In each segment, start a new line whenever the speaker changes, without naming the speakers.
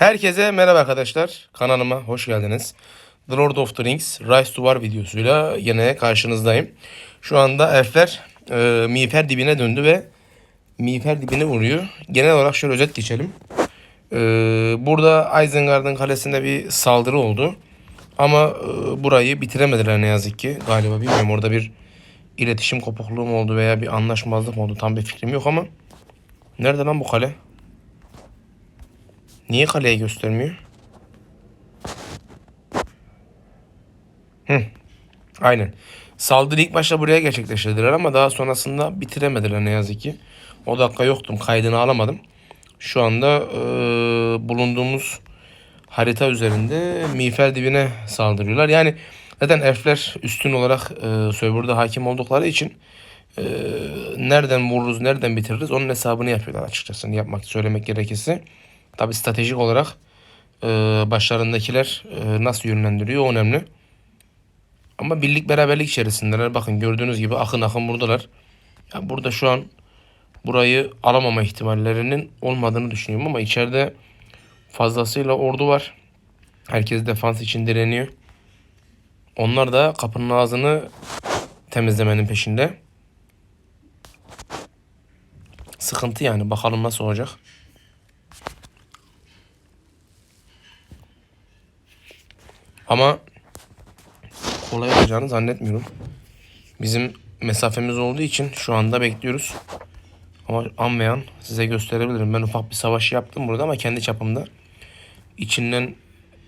Herkese merhaba arkadaşlar. Kanalıma hoş geldiniz. The Lord of the Rings Rise to War videosuyla yine karşınızdayım. Şu anda elfler e, miğfer dibine döndü ve miğfer dibine vuruyor. Genel olarak şöyle özet geçelim. E, burada Isengard'ın kalesinde bir saldırı oldu. Ama e, burayı bitiremediler ne yazık ki. Galiba bilmiyorum orada bir iletişim kopukluğu mu oldu veya bir anlaşmazlık mı oldu tam bir fikrim yok ama. Nerede lan bu kale? Niye kaleye göstermiyor? Hı. Aynen. Saldırı ilk başta buraya gerçekleştirdiler ama daha sonrasında bitiremediler ne yazık ki. O dakika yoktum. Kaydını alamadım. Şu anda e, bulunduğumuz harita üzerinde miğfer dibine saldırıyorlar. Yani zaten elfler üstün olarak e, serverda hakim oldukları için e, nereden vururuz, nereden bitiririz onun hesabını yapıyorlar açıkçası. Yapmak, söylemek gerekirse. Tabi stratejik olarak e, başlarındakiler e, nasıl yönlendiriyor önemli. Ama birlik beraberlik içerisindeler. Bakın gördüğünüz gibi akın akın buradalar. Ya burada şu an burayı alamama ihtimallerinin olmadığını düşünüyorum ama içeride fazlasıyla ordu var. Herkes defans için direniyor. Onlar da kapının ağzını temizlemenin peşinde. Sıkıntı yani. Bakalım nasıl olacak. Ama kolay olacağını zannetmiyorum. Bizim mesafemiz olduğu için şu anda bekliyoruz. Ama anmayan size gösterebilirim. Ben ufak bir savaş yaptım burada ama kendi çapımda. İçinden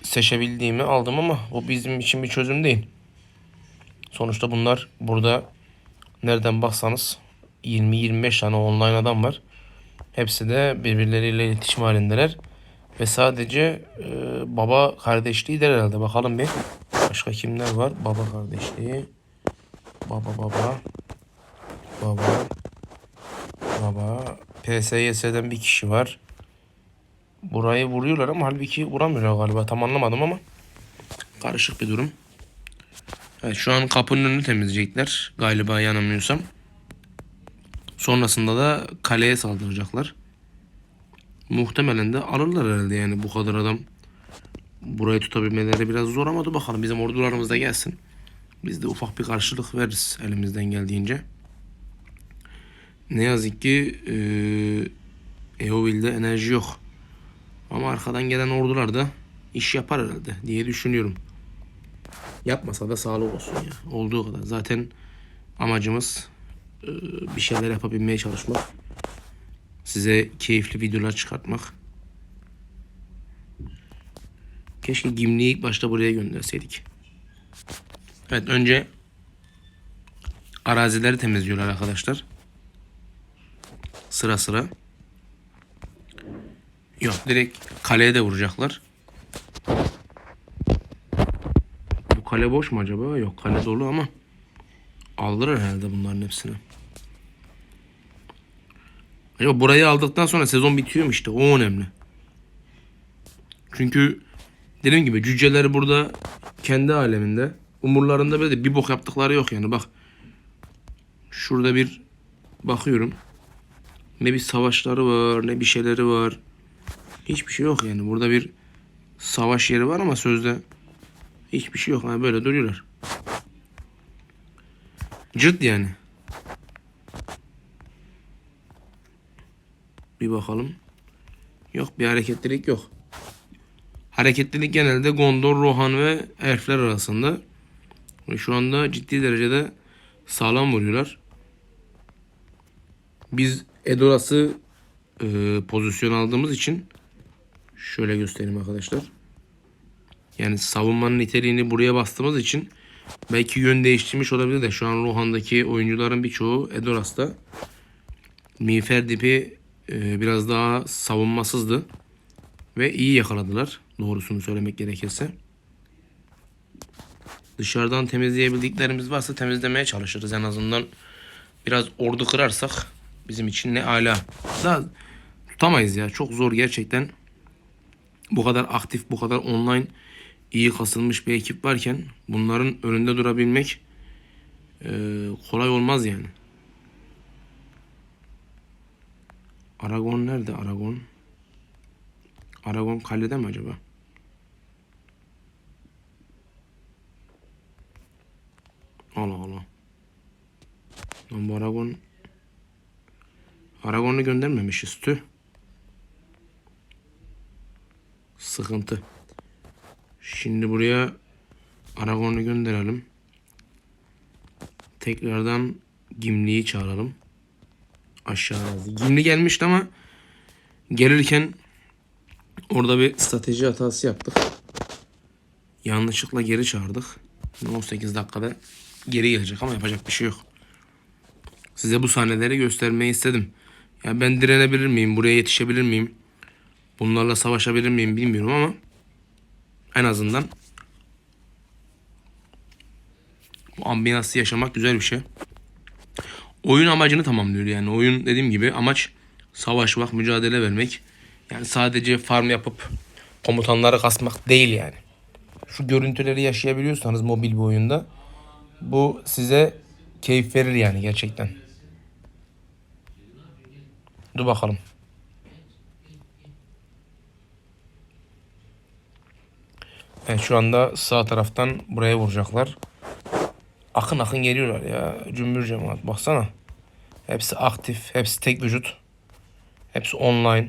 seçebildiğimi aldım ama bu bizim için bir çözüm değil. Sonuçta bunlar burada nereden baksanız 20-25 tane online adam var. Hepsi de birbirleriyle iletişim halindeler. Ve sadece e, baba kardeşliği der herhalde. Bakalım bir. Başka kimler var? Baba kardeşliği. Baba baba. Baba. Baba. PSYS'den bir kişi var. Burayı vuruyorlar ama halbuki vuramıyorlar galiba. Tam anlamadım ama. Karışık bir durum. Evet şu an kapının önünü temizleyecekler. Galiba yanılmıyorsam. Sonrasında da kaleye saldıracaklar. Muhtemelen de alırlar herhalde yani bu kadar adam. Burayı tutabilmeleri biraz zor ama dur bakalım bizim ordularımız da gelsin. Biz de ufak bir karşılık veririz elimizden geldiğince. Ne yazık ki e, Eowyl'de enerji yok. Ama arkadan gelen ordular da iş yapar herhalde diye düşünüyorum. Yapmasa da sağlık olsun ya. Olduğu kadar. Zaten amacımız e, bir şeyler yapabilmeye çalışmak. Size keyifli videolar çıkartmak. Keşke Gimli'yi ilk başta buraya gönderseydik. Evet önce arazileri temizliyorlar arkadaşlar. Sıra sıra. Yok direkt kaleye de vuracaklar. Bu kale boş mu acaba? Yok kale dolu ama aldılar herhalde bunların hepsini. Acaba burayı aldıktan sonra sezon bitiyor işte o önemli. Çünkü dediğim gibi cüceler burada kendi aleminde. Umurlarında böyle bir bok yaptıkları yok yani bak. Şurada bir bakıyorum. Ne bir savaşları var ne bir şeyleri var. Hiçbir şey yok yani. Burada bir savaş yeri var ama sözde hiçbir şey yok. Yani böyle duruyorlar. Cırt yani. Bir bakalım. Yok bir hareketlilik yok. Hareketlilik genelde Gondor, Rohan ve elfler arasında. Şu anda ciddi derecede sağlam vuruyorlar. Biz Edoras'ı e, pozisyon aldığımız için şöyle göstereyim arkadaşlar. Yani savunmanın niteliğini buraya bastığımız için belki yön değiştirmiş olabilir de şu an Rohan'daki oyuncuların birçoğu Edoras'ta. Miğfer dipi biraz daha savunmasızdı. Ve iyi yakaladılar. Doğrusunu söylemek gerekirse. Dışarıdan temizleyebildiklerimiz varsa temizlemeye çalışırız en azından. Biraz ordu kırarsak bizim için ne ala. Da tutamayız ya. Çok zor gerçekten. Bu kadar aktif, bu kadar online iyi kasılmış bir ekip varken bunların önünde durabilmek e, kolay olmaz yani. Aragon nerede Aragon? Aragon kalede mi acaba? Allah Allah. Lan bu Aragon Aragon'u göndermemişiz tüh. Sıkıntı. Şimdi buraya Aragon'u gönderelim. Tekrardan Gimli'yi çağıralım. Aşağı arazi. Gimli gelmişti ama gelirken orada bir strateji hatası yaptık. Yanlışlıkla geri çağırdık. 18 dakikada geri gelecek ama yapacak bir şey yok. Size bu sahneleri göstermeyi istedim. Ya ben direnebilir miyim? Buraya yetişebilir miyim? Bunlarla savaşabilir miyim bilmiyorum ama en azından bu ambiyansı yaşamak güzel bir şey. Oyun amacını tamamlıyor yani. Oyun dediğim gibi amaç savaşmak, mücadele vermek. Yani sadece farm yapıp komutanları kasmak değil yani. Şu görüntüleri yaşayabiliyorsanız mobil bir oyunda bu size keyif verir yani gerçekten. Dur bakalım. Evet şu anda sağ taraftan buraya vuracaklar. Akın akın geliyorlar ya. Cümbür cemaat. Baksana. Hepsi aktif. Hepsi tek vücut. Hepsi online.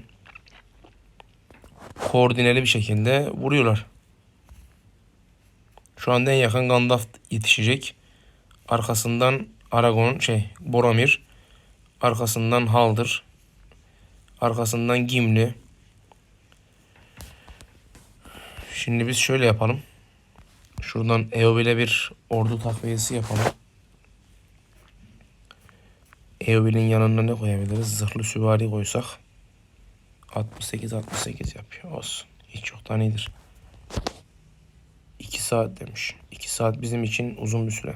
Koordineli bir şekilde vuruyorlar. Şu anda en yakın Gandalf yetişecek. Arkasından Aragon şey Boromir. Arkasından Haldır. Arkasından Gimli. Şimdi biz şöyle yapalım. Şuradan Eowyl'e bir ordu takviyesi yapalım. Eowyl'in yanına ne koyabiliriz? Zırhlı süvari koysak. 68-68 yapıyor. Olsun. Hiç yoktan iyidir. 2 saat demiş. 2 saat bizim için uzun bir süre.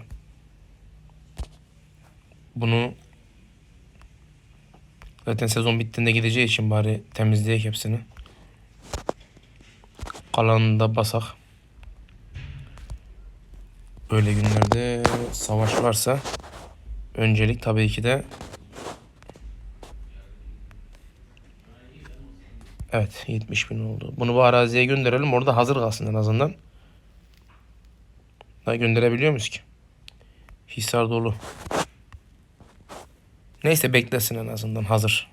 Bunu zaten sezon bittiğinde gideceği için bari temizleyek hepsini. Kalanını da basak. Böyle günlerde savaş varsa öncelik tabii ki de Evet 70 bin oldu. Bunu bu araziye gönderelim. Orada hazır kalsın en azından. Daha gönderebiliyor muyuz ki? Hisar dolu. Neyse beklesin en azından hazır.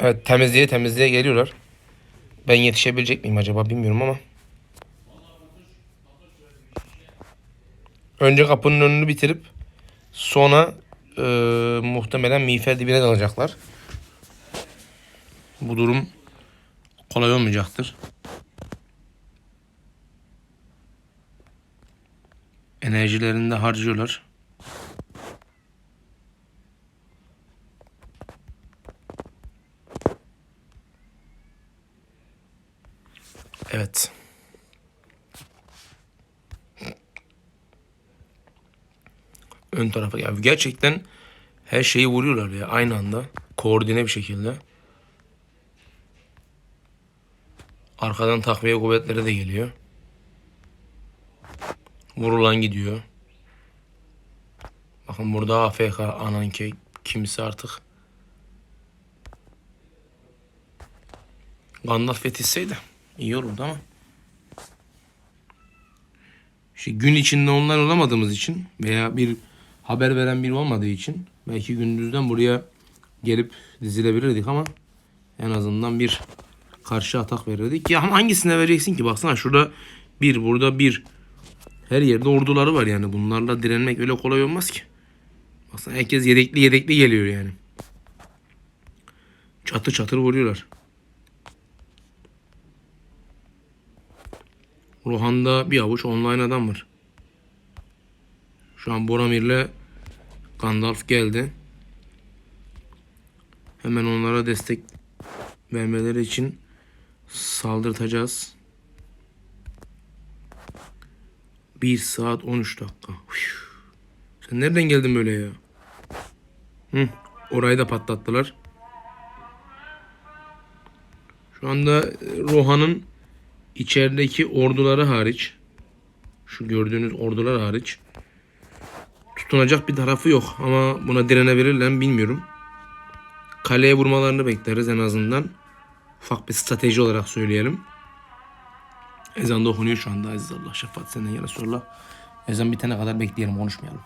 Evet temizliğe temizliğe geliyorlar. Ben yetişebilecek miyim acaba bilmiyorum ama. Önce kapının önünü bitirip sonra e, muhtemelen miğfer dibine dalacaklar. Bu durum kolay olmayacaktır. Enerjilerini de harcıyorlar. Evet. Ön tarafa ya gerçekten her şeyi vuruyorlar ya aynı anda koordine bir şekilde. Arkadan takviye kuvvetleri de geliyor. Vurulan gidiyor. Bakın burada AFK Ananke kimisi artık. Gandalf yetişseydi iyi olurdu ama. İşte gün içinde onlar olamadığımız için veya bir haber veren biri olmadığı için belki gündüzden buraya gelip dizilebilirdik ama en azından bir karşı atak verirdik. Ya ama hangisine vereceksin ki? Baksana şurada bir, burada bir. Her yerde orduları var yani. Bunlarla direnmek öyle kolay olmaz ki. Baksana herkes yedekli yedekli geliyor yani. Çatır çatır vuruyorlar. Rohan'da bir avuç online adam var. Şu an Boromir'le Gandalf geldi. Hemen onlara destek vermeleri için saldırtacağız. 1 saat 13 dakika. Sen nereden geldin böyle ya? Hı, orayı da patlattılar. Şu anda Rohan'ın içerideki orduları hariç şu gördüğünüz ordular hariç tutunacak bir tarafı yok ama buna direnebilirler mi bilmiyorum. kaleye vurmalarını bekleriz en azından. Ufak bir strateji olarak söyleyelim. Ezan da okunuyor şu anda Aziz Allah. Şefaat senden yana sorla. Ezan bitene kadar bekleyelim konuşmayalım.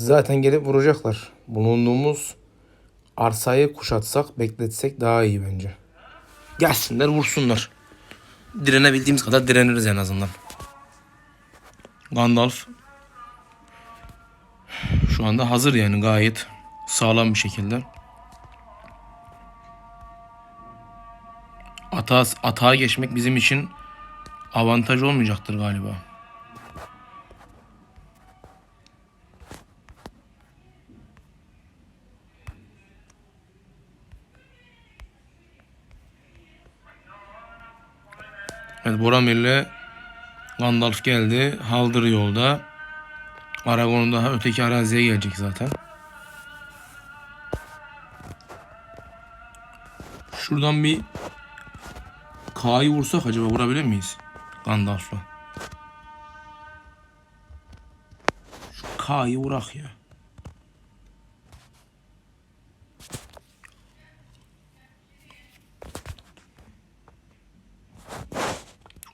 Zaten gelip vuracaklar. Bulunduğumuz arsayı kuşatsak, bekletsek daha iyi bence. Gelsinler vursunlar. Direnebildiğimiz kadar direniriz en azından. Gandalf şu anda hazır yani gayet sağlam bir şekilde. Atağa, atağa geçmek bizim için avantaj olmayacaktır galiba. Evet Boromir'le Gandalf geldi. Haldır yolda. Aragon daha öteki araziye gelecek zaten. Şuradan bir K'yı vursak acaba vurabilir miyiz? Gandalf'la. Şu K'yı vurak ya.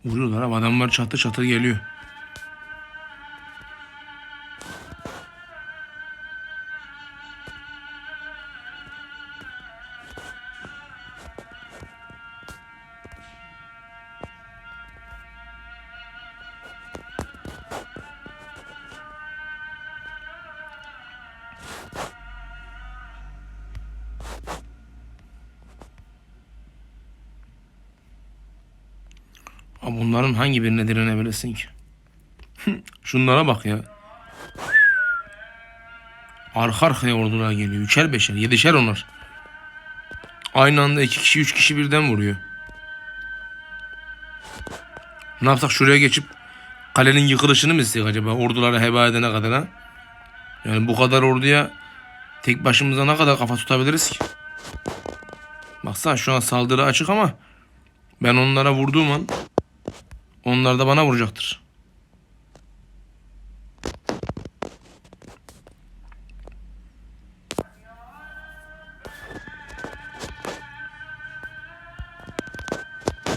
Vuruyorlar ama adamlar çatı çatı geliyor. Hangi birine direnebilirsin ki? Şunlara bak ya. Arka arkaya ordular geliyor. Üçer beşer, yedişer onlar. Aynı anda iki kişi, üç kişi birden vuruyor. Ne yapsak şuraya geçip kalenin yıkılışını mı isteyek acaba? Orduları heba edene kadar ha? Yani bu kadar orduya tek başımıza ne kadar kafa tutabiliriz ki? Baksana şu an saldırı açık ama ben onlara vurduğum an onlar da bana vuracaktır.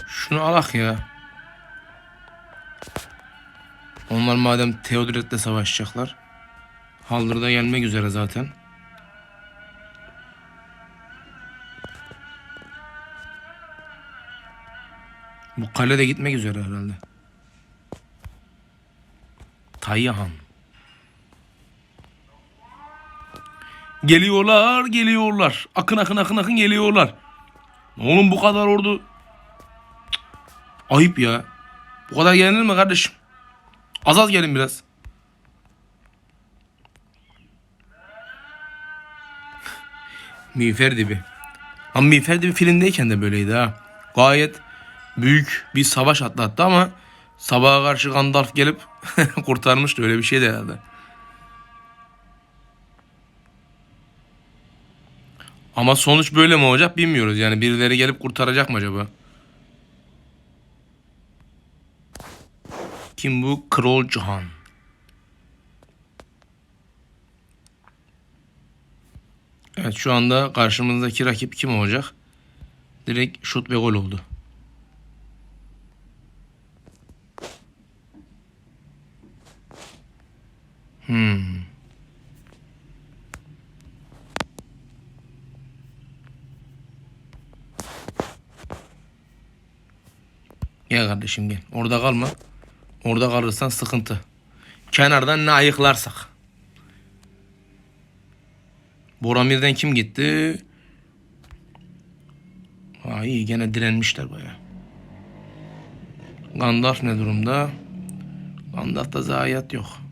Şunu alak ya. Onlar madem Theodoret'le savaşacaklar. Haldır'da gelmek üzere zaten. Bu kale de gitmek üzere herhalde. Tayyahan. Geliyorlar, geliyorlar. Akın akın akın akın geliyorlar. Oğlum bu kadar ordu. Cık. Ayıp ya. Bu kadar gelinir mi kardeşim? Az az gelin biraz. Miğfer dibi. Ama Miğfer dibi filmdeyken de böyleydi ha. Gayet büyük bir savaş atlattı ama sabaha karşı Gandalf gelip kurtarmıştı. Öyle bir şeydi herhalde. Ama sonuç böyle mi olacak bilmiyoruz. Yani birileri gelip kurtaracak mı acaba? Kim bu? Kral Cihan. Evet şu anda karşımızdaki rakip kim olacak? Direkt şut ve gol oldu. Hmm. Gel kardeşim gel. Orada kalma. Orada kalırsan sıkıntı. Kenardan ne ayıklarsak. Boramir'den kim gitti? Ha iyi gene direnmişler baya. Gandalf ne durumda? Gandalf'ta zayiat yok.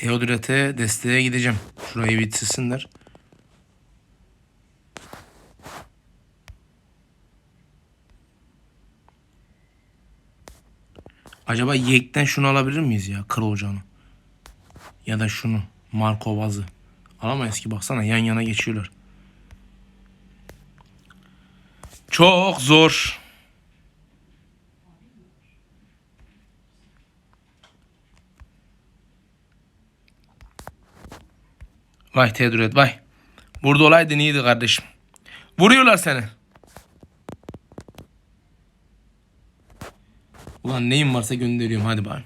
Theodoret'e desteğe gideceğim. Şurayı bitirsinler. Acaba Yek'ten şunu alabilir miyiz ya? Kır ocağını. Ya da şunu. Marco Vaz'ı. Alamayız ki baksana yan yana geçiyorlar. Çok zor. Vay Tedret vay. Burada olaydın iyiydi kardeşim. Vuruyorlar seni. Ulan neyim varsa gönderiyorum hadi bari.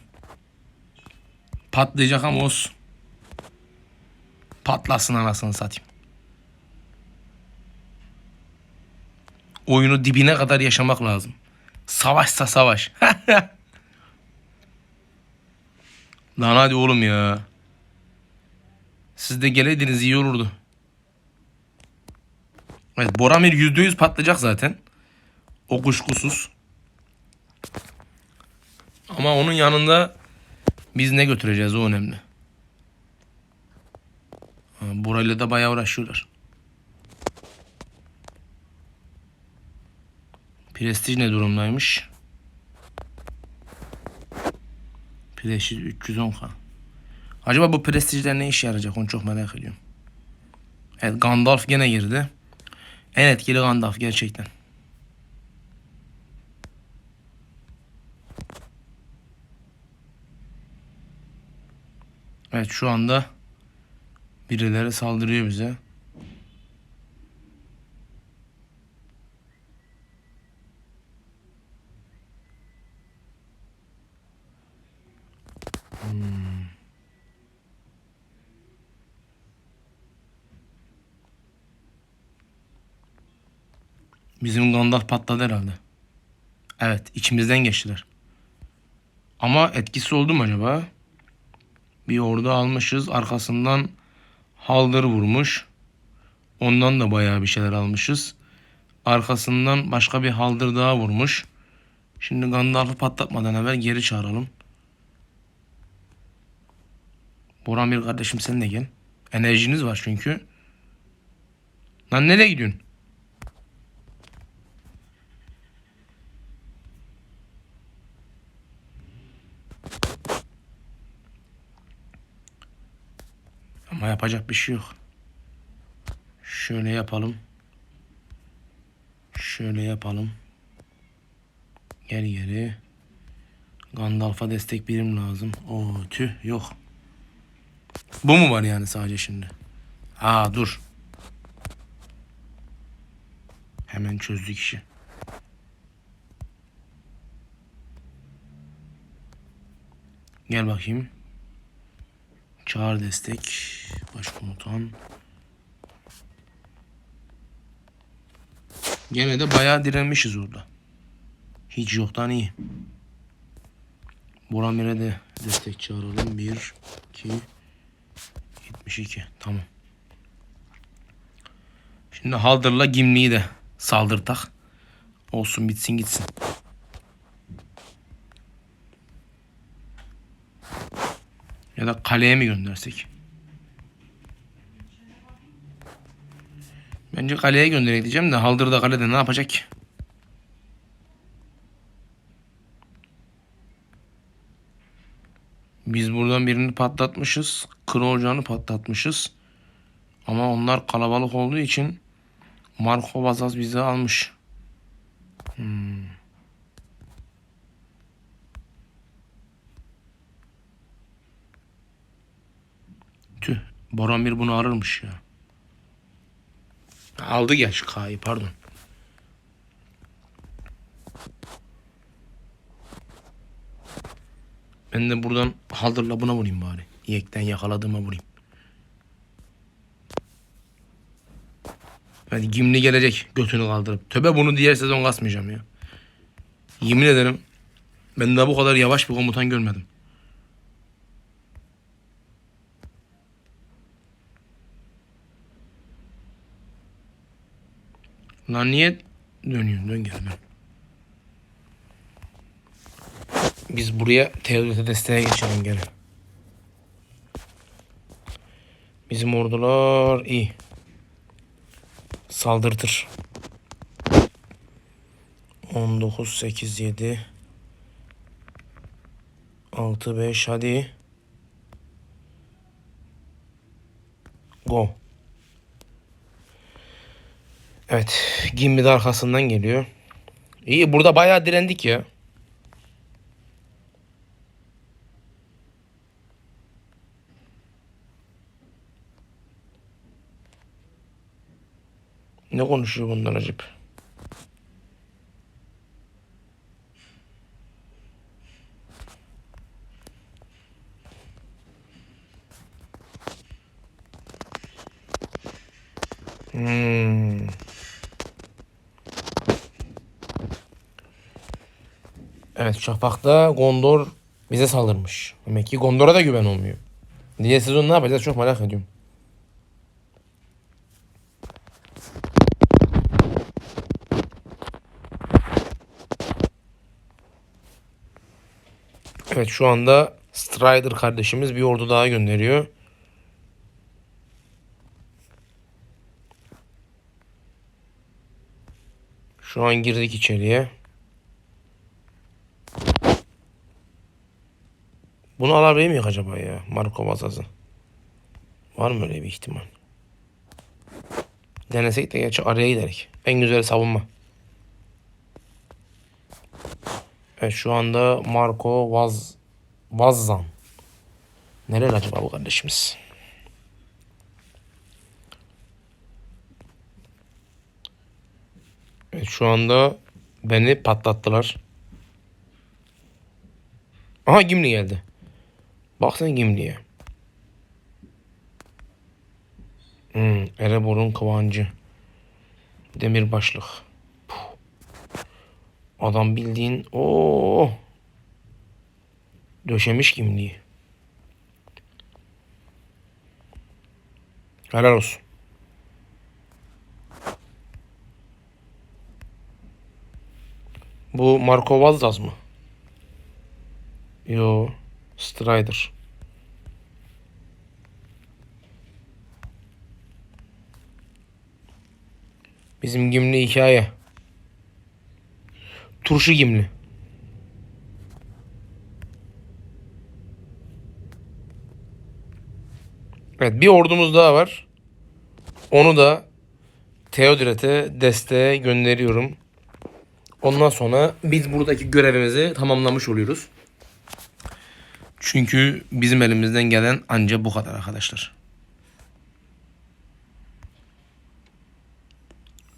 Patlayacak ama olsun. Patlasın anasını satayım. Oyunu dibine kadar yaşamak lazım. Savaşsa savaş. Lan hadi oğlum ya. Siz de geleydiniz iyi olurdu. Evet Boramir %100 patlayacak zaten. O kuşkusuz. Ama onun yanında biz ne götüreceğiz o önemli. Burayla da bayağı uğraşıyorlar. Prestij ne durumdaymış? Prestij 310k. Acaba bu prestijler ne işe yarayacak onu çok merak ediyorum. Evet Gandalf gene girdi. En etkili Gandalf gerçekten. Evet şu anda birileri saldırıyor bize. Bizim Gandalf patladı herhalde. Evet içimizden geçtiler. Ama etkisi oldu mu acaba? Bir ordu almışız. Arkasından Haldır vurmuş. Ondan da bayağı bir şeyler almışız. Arkasından başka bir Haldır daha vurmuş. Şimdi Gandalf'ı patlatmadan evvel geri çağıralım. Boramir kardeşim sen de gel. Enerjiniz var çünkü. Lan nereye gidiyorsun? Ama yapacak bir şey yok. Şöyle yapalım. Şöyle yapalım. Gel geri. Gandalf'a destek birim lazım. Oo tüh yok. Bu mu var yani sadece şimdi? Aa dur. Hemen çözdük işi. Gel bakayım. Çağır destek. Başkomutan. Gene de bayağı direnmişiz orada. Hiç yoktan iyi. Boramir'e de destek çağıralım. 1, 2, 72. Tamam. Şimdi Haldır'la Gimli'yi de saldırtak. Olsun bitsin gitsin. Ya da kaleye mi göndersek? Bence kaleye gönderek diyeceğim de Haldır da kalede ne yapacak? Biz buradan birini patlatmışız. Kro ocağını patlatmışız. Ama onlar kalabalık olduğu için Marco Vazaz bizi almış. Hmm. Tüh. Boran bir bunu ararmış ya. Aldı geç K'yı pardon. Ben de buradan haldırla buna vurayım bari. Yekten yakaladığıma vurayım. Hadi Gimli gelecek götünü kaldırıp. Töbe bunu diğer sezon kasmayacağım ya. Yemin ederim ben daha bu kadar yavaş bir komutan görmedim. Lan niye dönüyorsun? Dön gel ben. Biz buraya Teodos'a desteğe geçelim gene. Bizim ordular iyi. Saldırtır. 19 8 7 6 5 hadi. Go. Evet. Gimli de arkasından geliyor. İyi burada bayağı direndik ya. Ne konuşuyor bunlar acaba? Hmm. Evet Şafak'ta Gondor bize saldırmış. Demek ki Gondor'a da güven olmuyor. Diye sezon ne yapacağız çok merak ediyorum. Evet şu anda Strider kardeşimiz bir ordu daha gönderiyor. Şu an girdik içeriye. Bunu alabilir miyik acaba ya? Marco Vazaz'ı. Var mı öyle bir ihtimal? Denesek de gerçi araya giderik. En güzel savunma. Evet şu anda Marco Vaz Vazzan. Nereli acaba bu kardeşimiz? Evet şu anda beni patlattılar. Aha Gimli geldi. Baksana Gimli'ye. Hmm, Erebor'un kıvancı. Demir başlık. Puh. Adam bildiğin o döşemiş Gimli'yi. Helal olsun. Bu Marco Valdaz mı? Yo. Strider. Bizim Gimli hikaye. Turşu Gimli. Evet bir ordumuz daha var. Onu da Theodoret'e desteğe gönderiyorum. Ondan sonra biz buradaki görevimizi tamamlamış oluyoruz. Çünkü bizim elimizden gelen anca bu kadar arkadaşlar.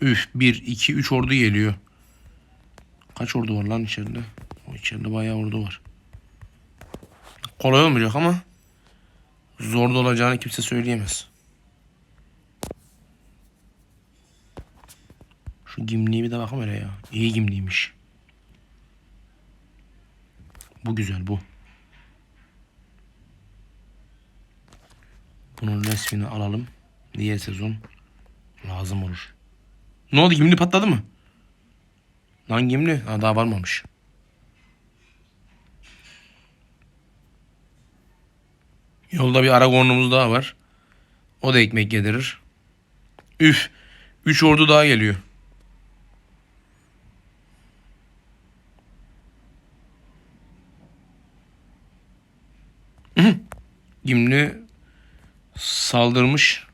Üf 1, 2, 3 ordu geliyor. Kaç ordu var lan içeride? O içeride bayağı ordu var. Kolay olmayacak ama zor da olacağını kimse söyleyemez. Şu gimliğe bir de bakalım hele ya. İyi gimliymiş. Bu güzel bu. Bunun resmini alalım. Diğer sezon lazım olur. Ne oldu gimli patladı mı? Lan gimli. Ha, daha varmamış. Yolda bir Aragorn'umuz daha var. O da ekmek yedirir. Üf. Üç ordu daha geliyor. Gimli saldırmış.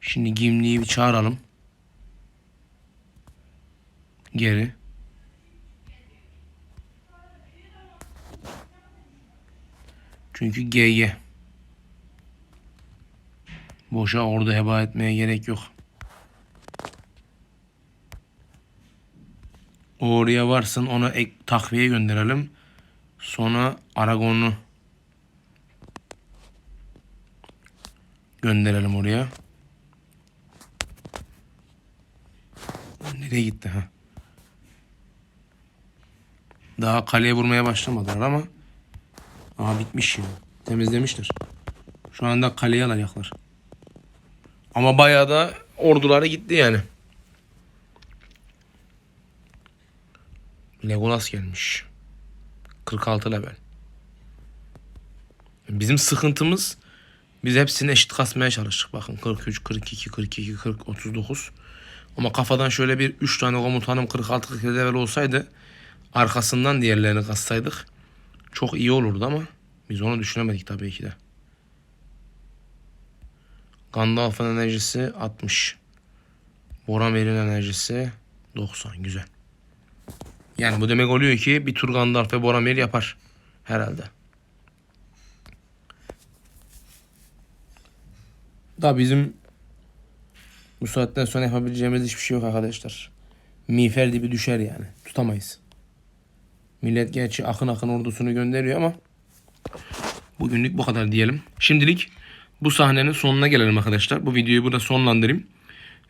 Şimdi Gimli'yi bir çağıralım. Geri. Çünkü GG. Boşa orada heba etmeye gerek yok. Oraya varsın ona ek takviye gönderelim. Sonra Aragon'u gönderelim oraya. Nereye gitti ha? Daha kaleye vurmaya başlamadılar ama Aa bitmiş ya. Temizlemişler. Şu anda kaleye alacaklar. Ama bayağı da orduları gitti yani. Legolas gelmiş. 46 level. Bizim sıkıntımız biz hepsini eşit kasmaya çalıştık. Bakın 43, 42, 42, 40, 39. Ama kafadan şöyle bir 3 tane komutanım 46 47 level olsaydı arkasından diğerlerini kassaydık çok iyi olurdu ama biz onu düşünemedik tabii ki de. Gandalf'ın enerjisi 60. Boromir'in enerjisi 90. Güzel. Yani bu demek oluyor ki bir tur Gandalf ve Boromir yapar. Herhalde. Da bizim bu saatten sonra yapabileceğimiz hiçbir şey yok arkadaşlar. Miğfer dibi düşer yani. Tutamayız. Millet gerçi akın akın ordusunu gönderiyor ama bugünlük bu kadar diyelim. Şimdilik bu sahnenin sonuna gelelim arkadaşlar. Bu videoyu burada sonlandırayım.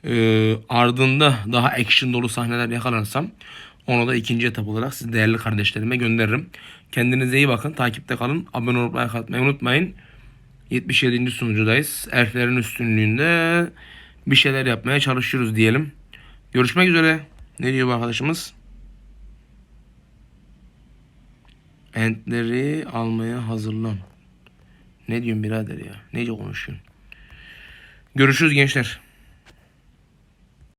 Ee, ardında daha action dolu sahneler yakalarsam onu da ikinci etap olarak siz değerli kardeşlerime gönderirim. Kendinize iyi bakın. Takipte kalın. Abone olup like unutmayın. 77. sunucudayız. Elflerin üstünlüğünde bir şeyler yapmaya çalışıyoruz diyelim. Görüşmek üzere. Ne diyor bu arkadaşımız? Entleri almaya hazırlan. Ne diyorsun birader ya? Nece konuşuyorsun? Görüşürüz gençler.